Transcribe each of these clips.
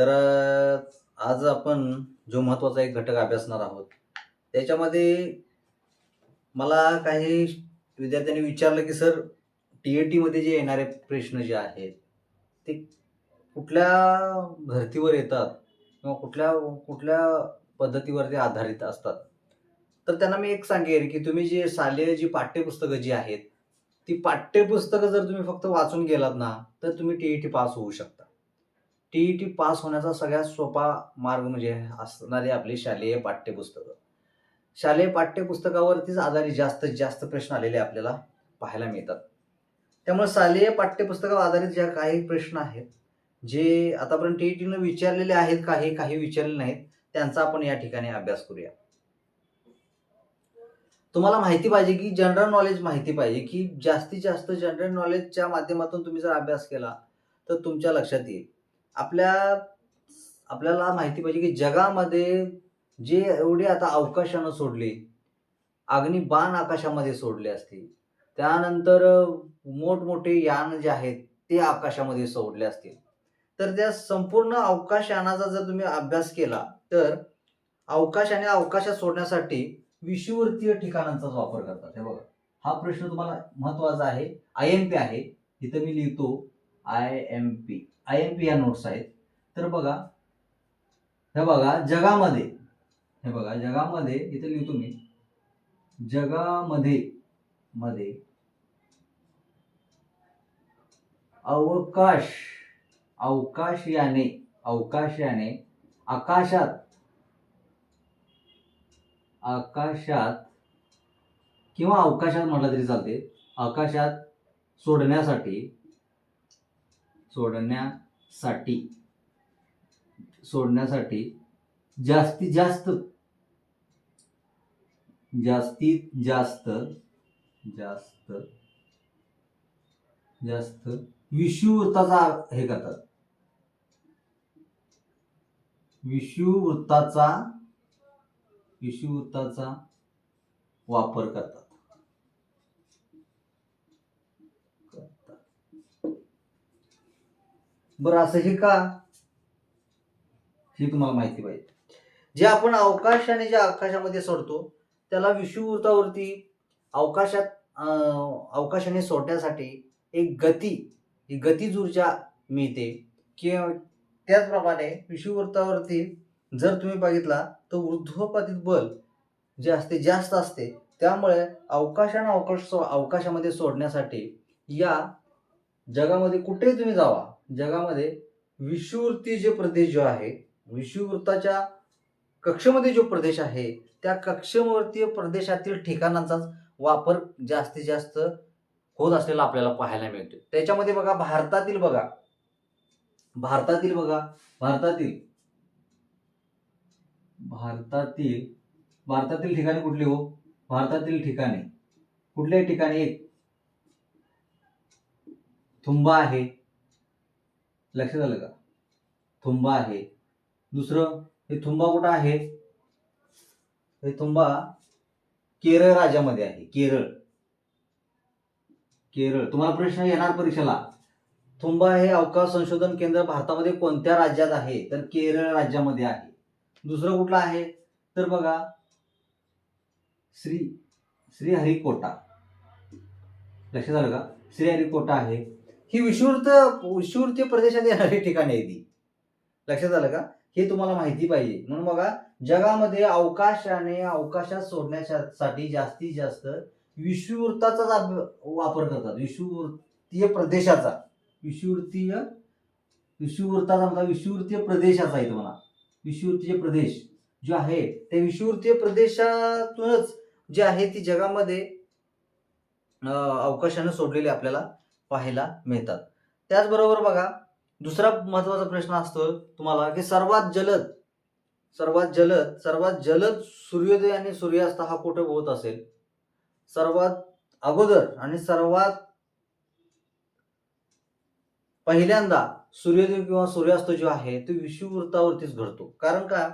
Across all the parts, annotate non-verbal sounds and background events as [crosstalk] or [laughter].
तर आज आपण जो महत्त्वाचा एक घटक अभ्यासणार आहोत त्याच्यामध्ये मला काही विद्यार्थ्यांनी विचारलं की सर टी ए टीमध्ये जे येणारे प्रश्न जे आहेत ते कुठल्या भरतीवर येतात किंवा कुठल्या कुठल्या पद्धतीवरती आधारित असतात? तर त्यांना मी एक सांगेन की तुम्ही जे शालेय जी पाठ्यपुस्तकं जी आहेत ती पाठ्यपुस्तकं जर तुम्ही फक्त वाचून गेलात ना तर तुम्ही टी ई टी पास होऊ शकता. टी ई टी पास होण्याचा सगळ्यात सोपा मार्ग म्हणजे असणारी आपली शालेय पाठ्यपुस्तकं. शालेय पाठ्यपुस्तकावरतीच आधारित जास्तीत जास्त प्रश्न आलेले आपल्याला पाहायला मिळतात. त्यामुळे शालेय पाठ्यपुस्तकावर आधारित ज्या काही प्रश्न आहेत जे आतापर्यंत टी ई टीनं विचारलेले आहेत काही काही विचारले नाहीत त्यांचा आपण या ठिकाणी अभ्यास करूया. तुम्हाला माहिती पाहिजे की जनरल नॉलेज माहिती पाहिजे की जास्तीत जास्त जनरल नॉलेजच्या माध्यमातून तुम्ही जर अभ्यास केला तर तुमच्या लक्षात येईल. आपल्या आपल्याला माहिती पाहिजे की जगामध्ये जे एवढे आता अवकाशानं सोडले अग्निबाण आकाशामध्ये सोडले असतील. त्यानंतर मोठमोठे यान जे आहेत ते आकाशामध्ये सोडले असतील. तर त्या संपूर्ण अवकाशयानाचा जर तुम्ही अभ्यास केला तर अवकाश आणि अवकाशात सोडण्यासाठी विषुवर्तीय ठिकाणांचाच वापर करतात. हे बघा. हा प्रश्न तुम्हाला महत्त्वाचा आहे. आय एम पी आहे. इथं मी लिहितो I M P. I M P या नोट्स आहेत. तर बघा हे बघा जगामध्ये हे बघा जगामध्ये इथं लिहितो मी जगामध्ये मध्ये अवकाश अवकाश याने अवकाश याने आकाशात आकाशात किंवा अवकाशात म्हटलं तरी चालते आकाशात सोडण्यासाठी सोडण्यासाठी सोडण्यासाठी जास्तीत जास्त जास्तीत जास्त जास्त जास्त विषुवृत्ताचा हे करतात. विषुवृत्ताचा विषुवृत्ताचा वापर करतात. बरं असं हे का? हे तुम्हाला माहिती पाहिजे. जे आपण अवकाश आणि जे आकाशामध्ये सोडतो त्याला विषुवृत्तावरती अवकाशात अवकाशाने सोडण्यासाठी एक गती ही गतीज ऊर्जा मिळते. किंवा त्याचप्रमाणे विषुवृत्तावरती जर तुम्ही बघितला तर ऊर्ध्वपातीत बल जे असते जास्त असते. त्यामुळे अवकाशाने अवकाश सो अवकाशामध्ये सोडण्यासाठी या जगामध्ये कुठेही तुम्ही जावा जगामध्ये विषुववृत्ती जे प्रदेश जो आहे विषुवृत्ताच्या कक्षेमध्ये जो प्रदेश आहे त्या कक्षेवरती प्रदेशातील ठिकाणांचाच वापर जास्तीत जास्त होत असलेला आपल्याला पाहायला मिळतो त्याच्यामध्ये बघा भारतातील बघा भारतातील बघा भारतातील भारतातील भारतातील ठिकाणे कुठली हो? भारतातील ठिकाणे. कुठल्याही ठिकाणी एक थुंबा आहे. लक्षात आलं का? थुंबा आहे. दुसरं हे थुंबा कुठं आहे? हे थुंबा केरळ राज्यामध्ये आहे. केरळ. केरळ. तुम्हाला प्रश्न येणार परीक्षेला. थुंबा हे अवकाश संशोधन केंद्र भारतामध्ये कोणत्या राज्यात आहे? तर केरळ राज्यामध्ये आहे. दुसरं कुठलं आहे? तर बघा श्री श्रीहरिकोटा लक्षात आलं का? श्रीहरिकोटा आहे. ही विषुवृत्त विषुवृत्तीय प्रदेशात येणारी ठिकाणे आहे ती लक्षात आलं का? हे तुम्हाला माहिती पाहिजे. म्हणून बघा जगामध्ये अवकाशाने अवकाशात सोडण्यासाठी जास्तीत जास्त विषुवृत्ताचाच वापर करतात. विषुवृत्तीय प्रदेशाचा. विषुवृत्तीय विषुवृत्ताचा म्हणता विषुवृत्तीय प्रदेशाचा आहे तुम्हाला विषुवृत्तीय प्रदेश जो आहे त्या विषुवृत्तीय प्रदेशातूनच जे आहे ती जगामध्ये अवकाशानं सोडलेली आपल्याला पाहायला मिळतात. त्याचबरोबर बघा दुसरा महत्त्वाचा प्रश्न असतो तुम्हाला की सर्वात जलद सर्वात जलद सर्वात जलद सूर्योदय आणि सूर्यास्त हा कुठे होत असेल? सर्वात अगोदर आणि सर्वात पहिल्यांदा सूर्योदय किंवा सूर्यास्त जो आहे तो विषुववृत्तावरतीच घडतो. कारण का?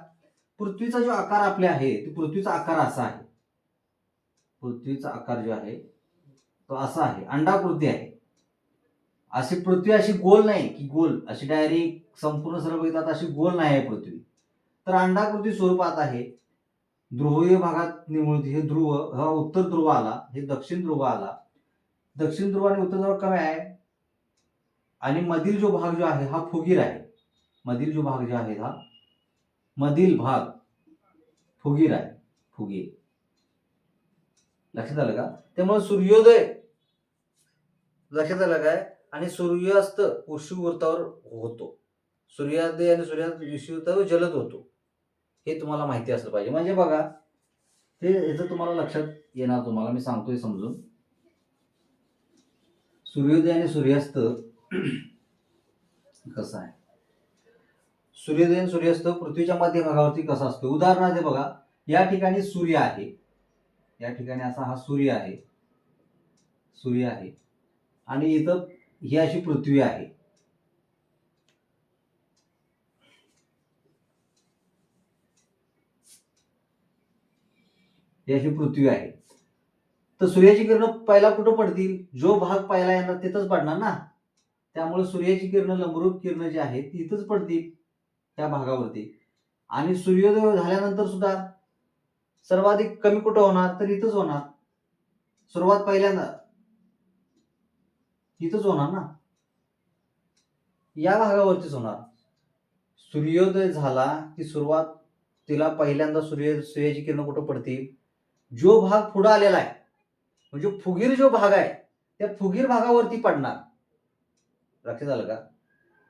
पृथ्वीचा जो आकार आपले आहे तो पृथ्वीचा आकार असा आहे. पृथ्वीचा आकार जो आहे तो असा आहे. अंडाकृती आहे. अशी पृथ्वी अशी गोल नाही की गोल अशी डायरेक्ट संपूर्ण सर्व बघितलं अशी गोल नाही आहे पृथ्वी. तर अंडाकृती स्वरूपात आहे. ध्रुवीय भागात निमुळती हे ध्रुव हा उत्तर ध्रुव आला हे दक्षिण ध्रुव आला. दक्षिण ध्रुव आणि उत्तर ध्रुव कमी आहे? आणि मधील जो भाग जो आहे हा फुगीर आहे. मधील जो भाग जो आहे हा मधील भाग फुगीर आहे. फुगीर. लक्षात आलं का? त्यामुळे सूर्योदय. लक्षात आलं काय? आणि सूर्यास्त विषुवृत्तावर होतो. सूर्योदय आणि सूर्यास्त विषुवृत्तावर जलद होतो. हे तुम्हाला माहिती असलं पाहिजे. म्हणजे बघा हे याचं तुम्हाला लक्षात येणार तुम्हाला मी सांगतोय समजून. सूर्योदय आणि सूर्यास्त [clears throat] कसं आहे? सूर्योदय आणि सूर्यास्त पृथ्वीच्या मध्यभागावरती कसा असतो? उदाहरणार्थ बघा या ठिकाणी सूर्य आहे. या ठिकाणी असा हा सूर्य आहे. सूर्य आहे. आणि इथं ही अशी पृथ्वी आहे. ही अशी पृथ्वी आहे. तर सूर्याची किरण पहिला कुठं पडतील? जो भाग पहिला येणार तिथंच पडणार ना? त्यामुळे सूर्याची किरण लंबरूप किरण जी आहेत ती इथंच पडतील त्या भागावरती. आणि सूर्योदय झाल्यानंतर सुद्धा सर्वाधिक कमी कुठं होणार? तर इथंच होणार. सुरुवात पहिल्यांदा तिथंच होणार ना? या भागावरतीच होणार. सूर्योदय झाला की सुरुवात तिला पहिल्यांदा सूर्य सूर्याची किरण कुठं पडतील? जो भाग पुढं आलेला आहे म्हणजे फुगीर जो भाग आहे त्या फुगीर भागावरती पडणार. लक्षात आलं का?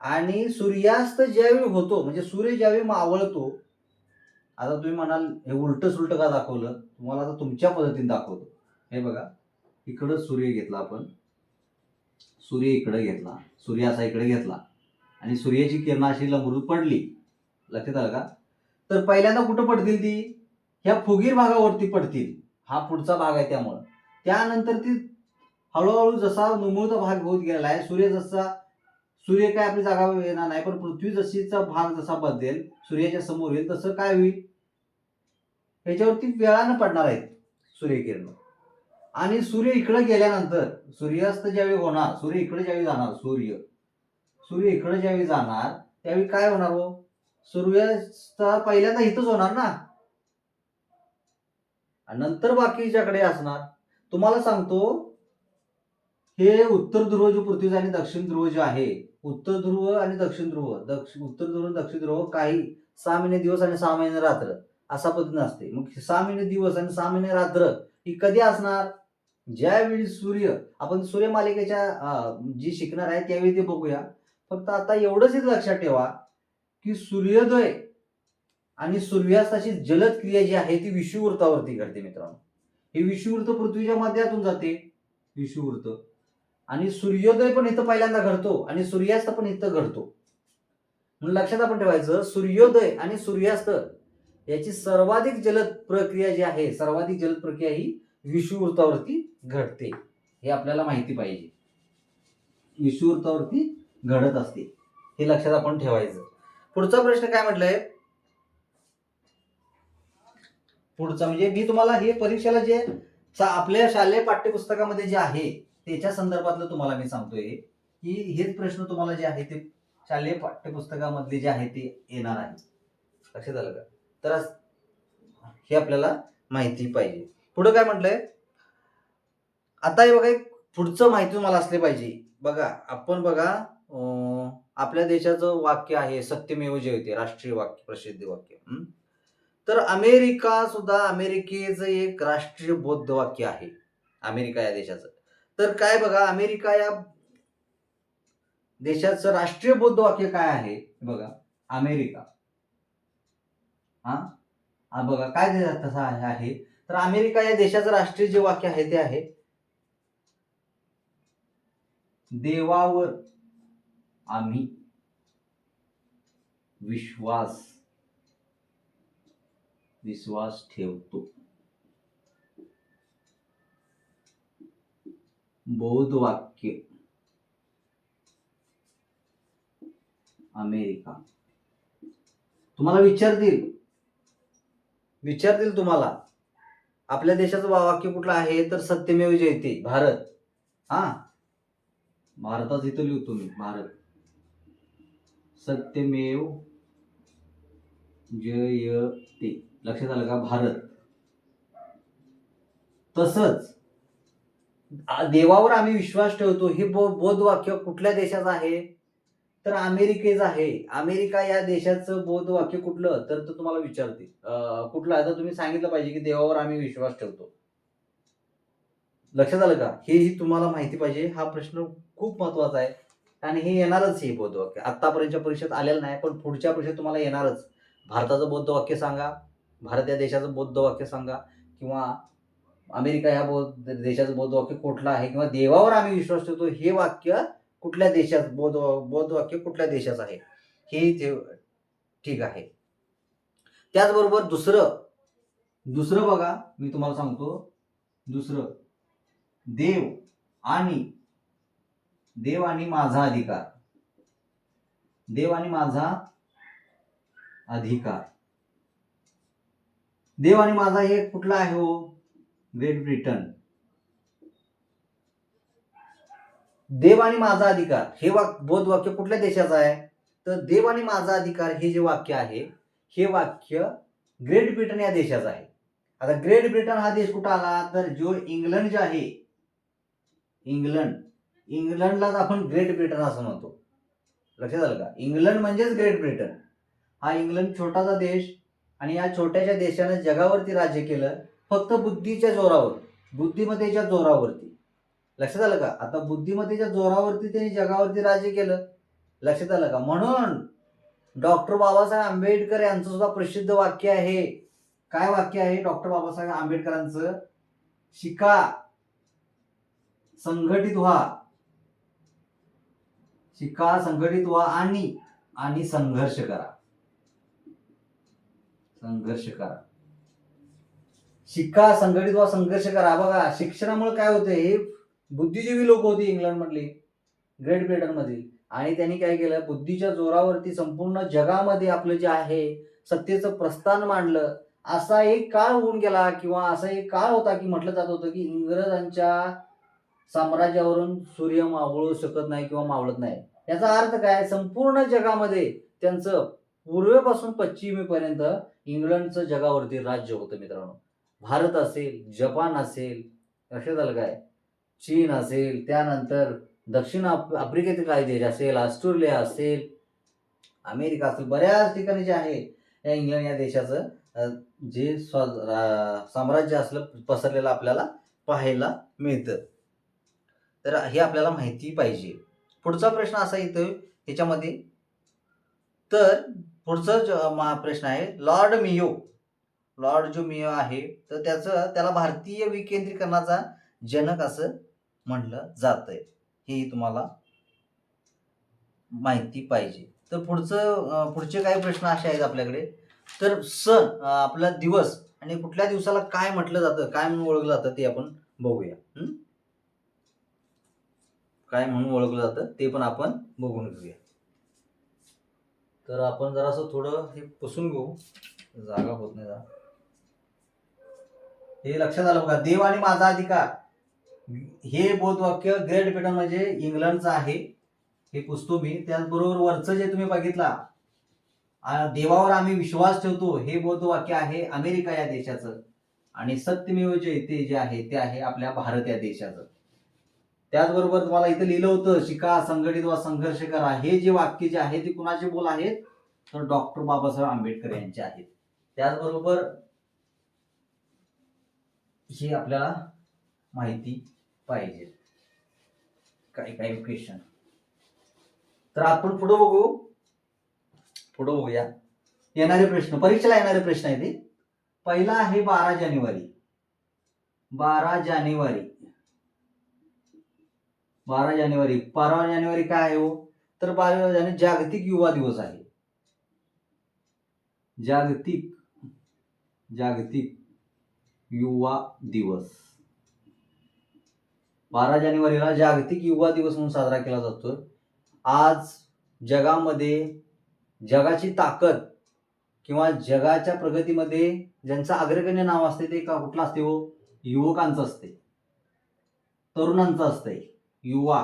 आणि सूर्यास्त ज्यावेळी होतो म्हणजे सूर्य ज्यावेळी मावळतो आता तुम्ही म्हणाल हे उलट सुलट का दाखवलं? तुम्हाला आता तुमच्या पद्धतीने दाखवतो. हे बघा इकडं सूर्य घेतला आपण. सूर्य इकडे घेतला सूर्य असा इकडे घेतला. आणि सूर्याची किरण अशी लंबरूत पडली. लक्षात आलं का? तर पहिल्यांदा कुठं पडतील ती? ह्या फुगीर भागावरती पडतील. हा पुढचा भाग आहे त्यामुळं. त्यानंतर ती हळूहळू जसा नुमुळता भाग होत गेला आहे सूर्य जसा सूर्य काय आपली जागा येणार नाही पण पृथ्वी जशीचा भाग जसा बदलेल सूर्याच्या समोर येईल तसं काय होईल? याच्यावरती वेळानं पडणार आहेत सूर्यकिरण आणि सूर्य इकडे गेल्यानंतर सूर्यास्त ज्यावेळी होणार सूर्य इकडे ज्यावेळी जाणार सूर्य. सूर्य इकडे ज्यावेळी जाणार त्यावेळी काय होणार हो? सूर्यास्त पहिल्यांदा इथंच होणार ना. नंतर बाकीच्याकडे असणार. तुम्हाला सांगतो हे उत्तर ध्रुव जो पृथ्वीचा आणि दक्षिण ध्रुव जो आहे उत्तर ध्रुव आणि दक्षिण ध्रुव दक्षिण उत्तर ध्रुव आणि दक्षिण ध्रुव काही सहा महिने दिवस आणि सहा महिने रात्र असा पद्धतीने असते. मग सहा महिने दिवस आणि सहा महिने रात्र ही कधी असणार? ज्यावेळी सूर्य आपण सूर्यमालिकेच्या जी शिकणार आहे त्यावेळी ते बघूया. फक्त आता एवढंच इथं लक्षात ठेवा की सूर्योदय आणि सूर्यास्ताची जलद क्रिया जी आहे ती विषुवृत्तावरती घडते मित्रांनो. हे विषुवृत्त पृथ्वीच्या माध्यमातून जाते विषुवृत्त आणि सूर्योदय पण इथं पहिल्यांदा घडतो आणि सूर्यास्त पण इथं घडतो. म्हणून लक्षात आपण ठेवायचं सूर्योदय आणि सूर्यास्त याची सर्वाधिक जलद प्रक्रिया जी आहे सर्वाधिक जलद प्रक्रिया ही विषुवृत्तावरती घडते हे आपल्याला माहिती पाहिजे. विषुवृत्तावरती घडत असते. हे लक्षात आपण ठेवायचं. पुढचा प्रश्न काय म्हटलंय? पुढचा म्हणजे मी तुम्हाला हे परीक्षेला जे आपल्या शालेय पाठ्यपुस्तकामध्ये जे आहे त्याच्या संदर्भातलं तुम्हाला मी सांगतोय की हेच प्रश्न तुम्हाला जे आहे ते शालेय पाठ्यपुस्तकामधले जे आहे ते येणार आहे. लक्षात आलं का? तर हे आपल्याला माहिती पाहिजे. पुढं काय म्हटलंय? आता हे बघा एक पुढचं माहिती तुम्हाला असले पाहिजे. बघा आपण बघा आपल्या देशाचं वाक्य आहे सत्यमेव जयते राष्ट्रीय वाक्य प्रसिद्ध वाक्य. तर अमेरिका सुद्धा अमेरिकेचं एक राष्ट्रीय बौद्ध वाक्य आहे अमेरिका या देशाचं. तर काय बघा अमेरिका या देशाचं राष्ट्रीय बौद्ध वाक्य काय आहे? बघा अमेरिका. हा? हा बघा काय तसं आहे? तर अमेरिका या देशाचं राष्ट्रीय जे वाक्य आहे ते आहे देवावर आम्ही विश्वास विश्वास ठेवतो. बौद्ध वाक्य अमेरिका. तुम्हाला विचारतील. विचारतील तुम्हाला. आपल्या देशाचं वाक्य कुठलं आहे? तर सत्यमेव जयते भारत. हा? भारताच इथं लिहितो मी भारत. सत्यमेव जयते. लक्षात आलं का? भारत. तसंच देवावर आम्ही विश्वास ठेवतो. हे बो बोध वाक्य कुठल्या देशाचं आहे? तर अमेरिकेचं आहे. अमेरिका या देशाचं बोध वाक्य कुठलं? तर तुम्हाला विचारते. कुठलं? आहे तर तुम्ही सांगितलं पाहिजे की देवावर आम्ही विश्वास ठेवतो. लक्षात आलं का? हेही तुम्हाला माहिती पाहिजे हा प्रश्न खूप महत्त्वाचा आहे. आणि हे येणारच हे बौद्ध वाक्य. परीक्षेत आलेलं नाही पण पुढच्या परीक्षेत तुम्हाला येणारच. भारताचं बौद्ध वाक्य सांगा भारत या देशाचं बौद्ध वाक्य सांगा किंवा अमेरिका ह्या बौद्ध देशाचं बौद्ध वाक्य कुठलं आहे किंवा देवावर आम्ही विश्वास ठेवतो हे वाक्य कुठल्या देशात बौद्ध बौद्ध वाक्य कुठल्या देशाचं आहे? हे ते ठीक आहे. त्याचबरोबर दुसरं दुसरं बघा मी तुम्हाला सांगतो. दुसरं देव आणि देव आणि माझा अधिकार. देव आणि माझा अधिकार. देव आणि माझा हे कुठला आहे हो? ग्रेट ब्रिटन देव आणि माझा अधिकार हे वाक बोध वाक्य कुठल्या देशाचं आहे? तर देव आणि माझा अधिकार हे जे वाक्य आहे हे वाक्य ग्रेट ब्रिटन या देशाचं आहे. आता ग्रेट ब्रिटन हा देश कुठं आला? तर जो इंग्लंड जे आहे इंग्लंड. इंग्लंडलाच आपण ग्रेट ब्रिटन असं म्हणतो. लक्षात आलं का? इंग्लंड म्हणजेच ग्रेट ब्रिटन. हा इंग्लंड छोटासा देश आणि या छोट्याशा देशानं जगावरती राज्य केलं फक्त बुद्धीच्या जोरावर बुद्धिमत्तेच्या जोरावरती. लक्षात आलं का? आता बुद्धिमत्तेच्या जोरावरती त्यांनी जगावरती राज्य केलं. लक्षात आलं का? म्हणून डॉक्टर बाबासाहेब आंबेडकर यांचं सुद्धा प्रसिद्ध वाक्य आहे. काय वाक्य आहे डॉक्टर बाबासाहेब आंबेडकरांचं? शिका. संघटित व्हा. शिका संघटित व्हा आणि आणि संघर्ष करा. संघर्ष करा. शिका संघटित व्हा संघर्ष करा. बघा शिक्षणामुळे काय होतं? हे बुद्धिजीवी लोक होती इंग्लंड मधली ग्रेट ब्रिटन मधील आणि त्यांनी काय केलं? बुद्धीच्या जोरावरती संपूर्ण जगामध्ये आपलं जे आहे सत्तेचं प्रस्थान मांडलं. असा एक काळ होऊन गेला किंवा असा एक काळ होता की म्हटलं जात होतं की इंग्रजांच्या साम्राज्यावरून सूर्य मावळू शकत नाही किंवा मावळत नाही. याचा अर्थ काय? संपूर्ण जगामध्ये त्यांचं पूर्वेपासून पश्चिमेपर्यंत इंग्लंडचं जगावरती राज्य होतं मित्रांनो. भारत असेल जपान असेल लक्षात आलं काय? चीन असेल त्यानंतर दक्षिण आफ आफ्रिकेतील काही देश असेल ऑस्ट्रेलिया असेल अमेरिका असेल बऱ्याच ठिकाणी जे आहे या इंग्लंड या देशाचं जे स्वा साम्राज्य असलं पसरलेलं आपल्याला पाहायला मिळतं. तर हे आपल्याला माहिती पाहिजे. पुढचा प्रश्न असा येतो ह्याच्यामध्ये. तर पुढचा प्रश्न आहे लॉर्ड मियो. लॉर्ड जो मियो आहे तर त्याचं त्याला भारतीय विकेंद्रीकरणाचा जनक असं म्हटलं जात आहे हे तुम्हाला माहिती पाहिजे. तर पुढचं पुढचे काही प्रश्न असे आहेत आपल्याकडे. तर सण आपला दिवस आणि कुठल्या दिवसाला काय म्हटलं जातं काय म्हणून ओळखलं जातं ते आपण बघूया. काय म्हणून ओळखलं जातं ते पण आपण बघून घेऊया. तर आपण जरासं थोडं हे पुसून घेऊ. जागा होत नाही जरा. हे लक्षात आलं बघा देव आणि माझा अधिकार. हे बोधवाक्य ग्रेट ब्रिटन म्हणजे इंग्लंडचं आहे. हे पुसतो मी त्याचबरोबर वरचं जे तुम्ही बघितला देवावर आम्ही विश्वास ठेवतो हे बोधवाक्य आहे अमेरिका या देशाचं. आणि सत्यमेव जयते जे आहे ते आहे आपल्या भारत या देशाचं. त्याचबरोबर तुम्हाला इथं लिहिलं होतं शिका संघटित वा संघर्ष करा. हे जे वाक्य जे आहे ते कुणाचे बोल आहेत? तर डॉक्टर बाबासाहेब आंबेडकर यांचे आहेत. त्याचबरोबर हे आपल्याला माहिती पाहिजे. काही काही क्वेश्चन तर आपण पुढे बघू. पुढे बघूया. येणारे प्रश्न. परीक्षेला येणारे प्रश्न आहे ते पहिला आहे बारा जानेवारी. बारा जानेवारी. बारा जानेवारी. बारा जानेवारी काय आहे हो? तर बारा जानेवारी जागतिक युवा दिवस आहे. जागतिक जागतिक युवा दिवस. बारा जानेवारीला जागतिक युवा दिवस म्हणून साजरा केला जातो आज जगामध्ये जगाची ताकद किंवा जगाच्या प्रगतीमध्ये ज्यांचं अग्रगण्य नाव असते ते का कुठलं असते हो? युवकांचं असते. तरुणांचं असतंय युवा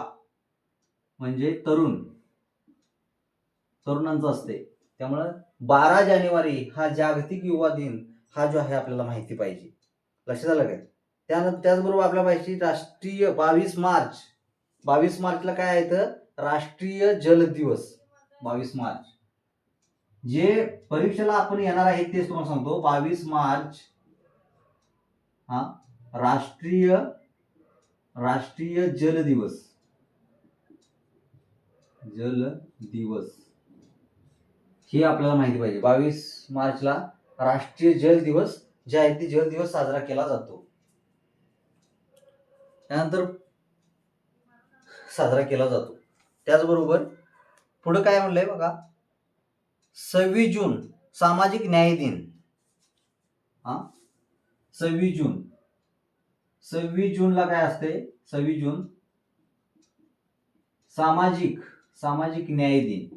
म्हणजे तरुण तरुणांचं असते. त्यामुळं बारा जानेवारी हा जागतिक युवा दिन हा जो आहे आपल्याला माहिती पाहिजे. लक्षात आलं काय? त्यानंतर त्याचबरोबर आपल्याला पाहिजे राष्ट्रीय बावीस मार्च. बावीस मार्चला काय आहे तर राष्ट्रीय जल दिवस बावीस मार्च. जे परीक्षेला आपण येणार आहे तेच तुम्हाला सांगतो. बावीस मार्च हा राष्ट्रीय राष्ट्रीय जल दिवस. जल दिवस. हे आपल्याला माहिती पाहिजे. बावीस मार्चला राष्ट्रीय जल दिवस जे आहे ते जल दिवस साजरा केला जातो. त्यानंतर साजरा केला जातो. त्याचबरोबर पुढं काय म्हणलंय बघा? सव्वीस जून सामाजिक न्याय दिन. हा? सव्वीस जून. सव्वीस जूनला काय असते? सव्वीस जून. सामाजिक सामाजिक न्याय दिन.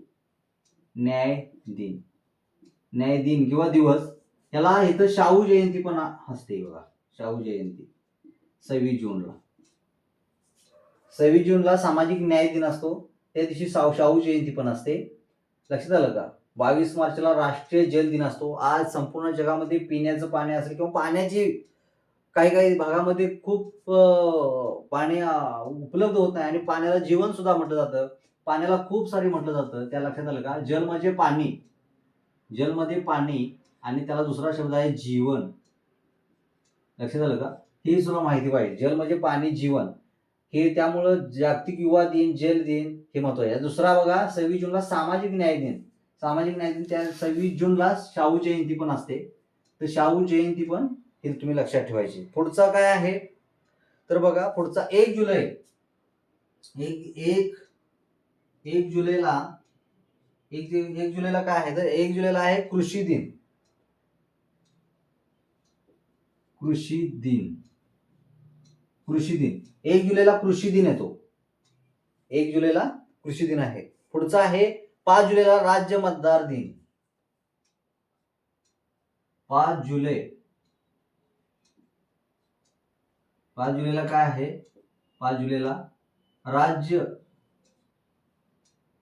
न्याय दिन. न्याय दिन किंवा दिवस. याला इथं शाहू जयंती पण असते बघा. शाहू जयंती. सव्वीस जूनला. सव्वीस जूनला सामाजिक न्याय दिन असतो. त्या दिवशी शाहू शाहू जयंती पण असते. लक्षात आलं का? बावीस मार्चला राष्ट्रीय जल दिन असतो. आज संपूर्ण जगामध्ये पिण्याचं पाणी असेल किंवा पाण्याची काही काही भागामध्ये खूप पाणी उपलब्ध होत नाही आणि पाण्याला जीवन सुद्धा म्हटलं जातं. पाण्याला खूप सारी म्हटलं जातं. त्या लक्षात आलं का? जल म्हणजे पाणी. जलमध्ये पाणी आणि त्याला दुसरा शब्द आहे जीवन. लक्षात आलं का? ही सुद्धा माहिती पाहिजे. जल म्हणजे पाणी जीवन. हे त्यामुळं जागतिक युवा दिन जल दिन हे महत्त्वाचे आहे. दुसरा बघा सव्वीस जूनला सामाजिक न्याय दिन. सामाजिक न्याय दिन त्या सव्वीस जूनला शाहू जयंती पण असते. तर शाहू जयंती पण हे तुम्ही लक्षात ठेवायची. पुढचा काय आहे? तर बघा पुढचा एक जुलै. एक एक एक जुलैला एक एक जुलैला काय आहे? तर एक जुलैला आहे कृषी दिन. कृषी दिन. कृषी दिन. एक जुलैला कृषी दिन येतो. एक जुलैला कृषी दिन आहे. पुढचा आहे पाच जुलैला राज्य मतदार दिन. पाच जुलै. पाच जुलैला काय आहे? पाच जुलैला राज्य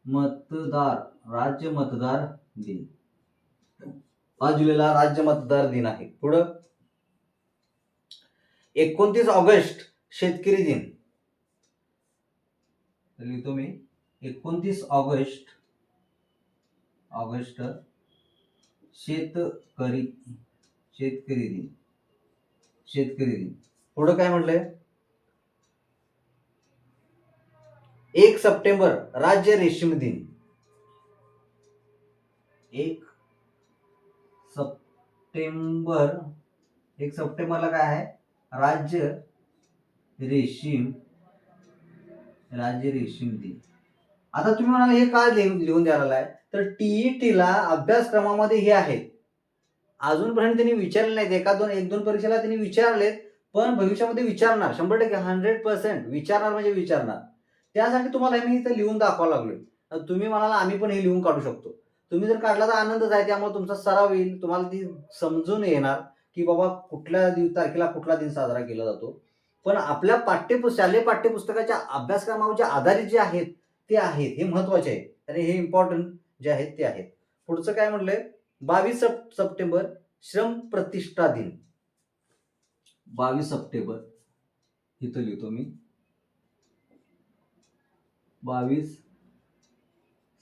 मतदार राज्य मतदार दिन. पाच जुलैला राज्य मतदार दिन आहे. पुढं? एकोणतीस ऑगस्ट शेतकरी दिन. लिहितो मी. एकोणतीस ऑगस्ट ऑगस्ट शेतकरी शेतकरी दिन. शेतकरी दिन. पुढं काय म्हटलंय? एक सप्टेंबर राज्य रेशीम दिन. एक सप्टेंबर एक सप्टेंबरला काय आहे? राज्य रेशीम राज्य रेशीम दिन. आता तुम्ही म्हणाल हे काय लिहून लिहून द्यायला आहे तर टीईटी ला अभ्यासक्रमामध्ये हे आहेत अजूनपर्यंत त्यांनी विचारले नाहीत. एका दोन एक दोन परीक्षेला त्यांनी विचारलेत. पण भविष्यामध्ये विचारणार शंभर टक्के हंड्रेड पर्सेंट विचारणार म्हणजे विचारणार. त्यासाठी तुम्हाला मी इथं लिहून दाखवावं लागलोय. तुम्ही म्हणाला आम्ही पण हे लिहून काढू शकतो. तुम्ही जर काढला तर आनंदच आहे त्यामुळे तुमचा सराव येईल. तुम्हाला ती समजून येणार की बाबा कुठल्या दिव तारखेला कुठला दिन साजरा केला जातो. पण आपल्या पाठ्यपुस्त शालेय पाठ्यपुस्तकाच्या अभ्यासक्रमावर आधारित जे आहेत ते आहेत हे महत्त्वाचे आहे आणि हे इम्पॉर्टंट जे आहेत ते आहेत. पुढचं काय म्हटलंय? बावीस सप सप्टेंबर श्रम प्रतिष्ठा दिन. बावीस सप्टेंबर इथं लिहितो मी. बावीस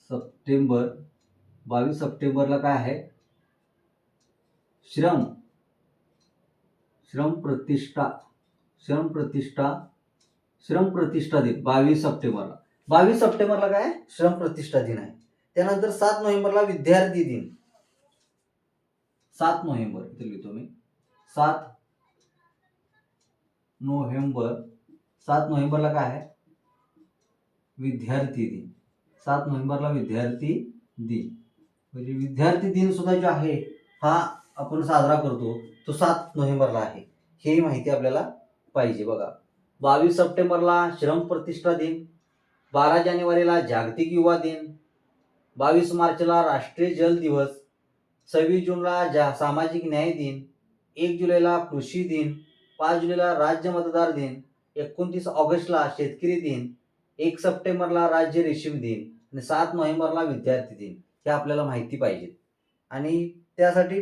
सप्टेंबर, बावीस सप्टेंबरला काय आहे? श्रम. श्रम प्रतिष्ठा. श्रम प्रतिष्ठा. श्रम प्रतिष्ठा दिन, बावीस सप्टेंबरला. बावीस सप्टेंबरला आहे? श्रम प्रतिष्ठा दिन आहे. त्यानंतर सात नोव्हेंबरला विद्यार्थी दिन. सात नोव्हेंबर इथे लिहितो मी. सात नोव्हेंबर सात नोव्हेंबरला काय आहे? विद्यार्थी दिन. सात नोव्हेंबरला विद्यार्थी दिन. म्हणजे विद्यार्थी दिन सुद्धा जो आहे हा आपण साजरा करतो तो सात नोव्हेंबरला आहे. ही माहिती आपल्याला पाहिजे बघा. बावीस सप्टेंबरला श्रम प्रतिष्ठा दिन बारा जानेवारीला जागतिक युवा दिन बावीस मार्चला राष्ट्रीय जल दिवस सव्वीस जूनला जा सामाजिक न्याय दिन एक जुलैला कृषी दिन पाच जुलैला राज्य मतदार दिन एकोणतीस ऑगस्टला शेतकरी दिन एक सप्टेंबरला राज्य रेशीम दिन आणि सात नोव्हेंबरला विद्यार्थी दिन. हे आपल्याला माहिती पाहिजे. आणि त्यासाठी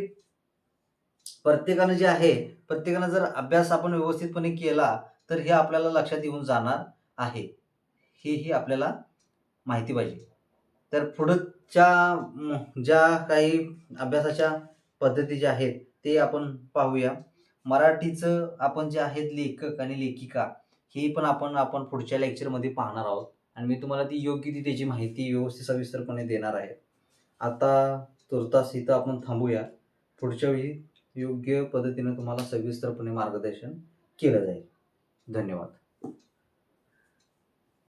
प्रत्येकानं जे आहे प्रत्येकानं जर अभ्यास आपण व्यवस्थितपणे केला तर हे आपल्याला लक्षात येऊन जाणार आहे. हेही आपल्याला माहिती पाहिजे. तर पुढच्या ज्या काही अभ्यासाच्या पद्धती ज्या आहेत ते आपण पाहूया. मराठीचं आपण जे आहेत लेखक आणि लेखिका हे पण आपण आपण पुढच्या लेक्चरमध्ये पाहणार आहोत. आणि मी तुम्हाला ती योग्य ती त्याची माहिती व्यवस्थित सविस्तरपणे देणार आहे. आता तुर्तास इथं आपण थांबूया. पुढच्या वेळी योग्य पद्धतीने तुम्हाला सविस्तरपणे मार्गदर्शन केलं जाईल. धन्यवाद.